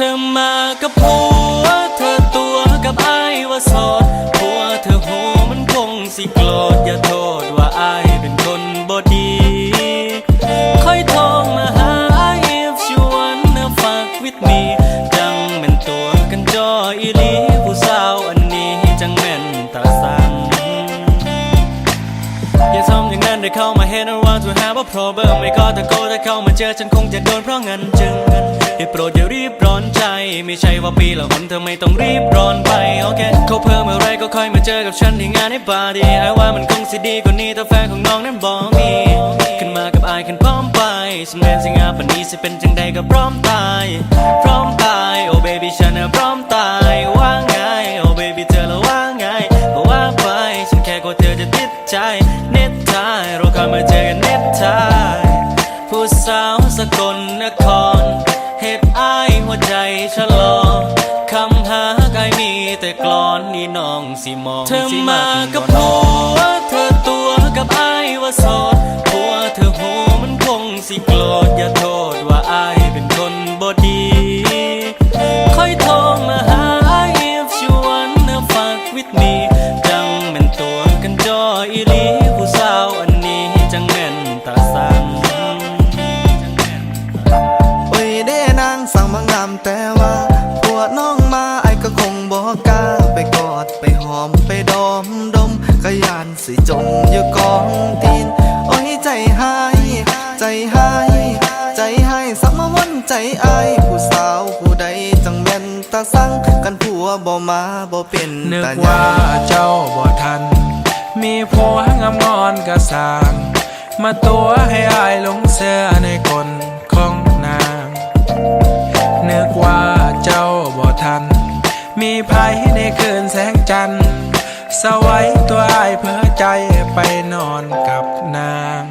ธอมากับผัว เธอตัวกับไอ้ว่าโสดผัวเธอโหมันคงสิโกรธอย่าโทษว่าไอ้ายเป็นคนบ่ดี ค่อยโทรมาหา if you wanna fuck with me จังแม่นตัวกันจออีลีผู้สาวอันนี้จังแม่นตาสังอย่าทำอย่างนั้นได้เข้ามาเห็น ว่าจะหาว่า problem ไม่ก็ตะโกนถ้าเข้ามาเจอฉันคงจะโดนเพราะงั้นจึงได้โปรดอย่ารีบร้อนใจ ไม่ใช่ว่าปีละหนเธอไม่ต้องรีบร้อนไปโอเคเขาเพิ่มอะไรก็ค่อยมาเจอกับฉันที่งานในบาร์ดีไอ้ว่ามันคงสิดีกว่านี้ถ้าแฟนของน้องนั้นบอกมีขึ้นมากับอายขึ้นพร้อมไปสำเนียงสิงหาปันนี้สิเป็นจังใดก็พร้อมตาย พร้อมตายโอ้ baby ฉันน่ะพร้อมตายว่าไงโอ้ baby เธอละว่าไงก็ว่าไปฉันแค่กลัวเธอจะติดใจ สาวสกลนคร เหตุอายหัวใจชะลอ คำหากายมีแต่กลอนนี่น้องสิมองเธอมากับผัวเธอตัวกับอายว่าโสดผัวเธอโหมันคงสิโกรธอย่า สิจมอยู่กองตีน โอ้ยใจหาย ใจหาย ใจหายสักมาวันใจอายผู้สาวผู้ใดจังแม่นตาสั่งกันผัวบ่มาบ่เป็นนึกตาว่าเจ้าบ่ทัน มีผัวงามงอนกระสาง มาตัวให้อายหลงเสื้อในคนของนางนึกว่าเจ้าบ่ทัน มีภัยในคืนแสงจันทร์ สวัยตัวอายเพื่อใจไปนอนกับนาง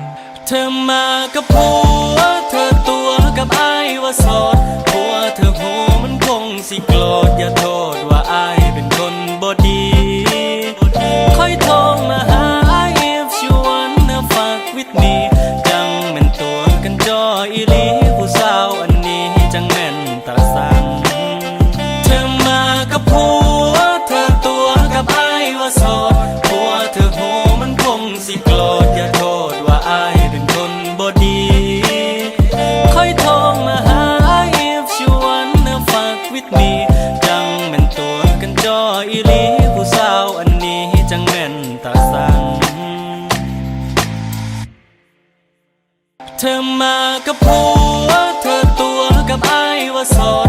เธอมากับผัว เธอตัวกับไอ้ายว่าโสดผัวเธอโหมันคงสิโกรธ ผู้สาวอันนี้จังแม่นตาสังเธอมากับผัวเธอตัวกับไอ้ว่าสอน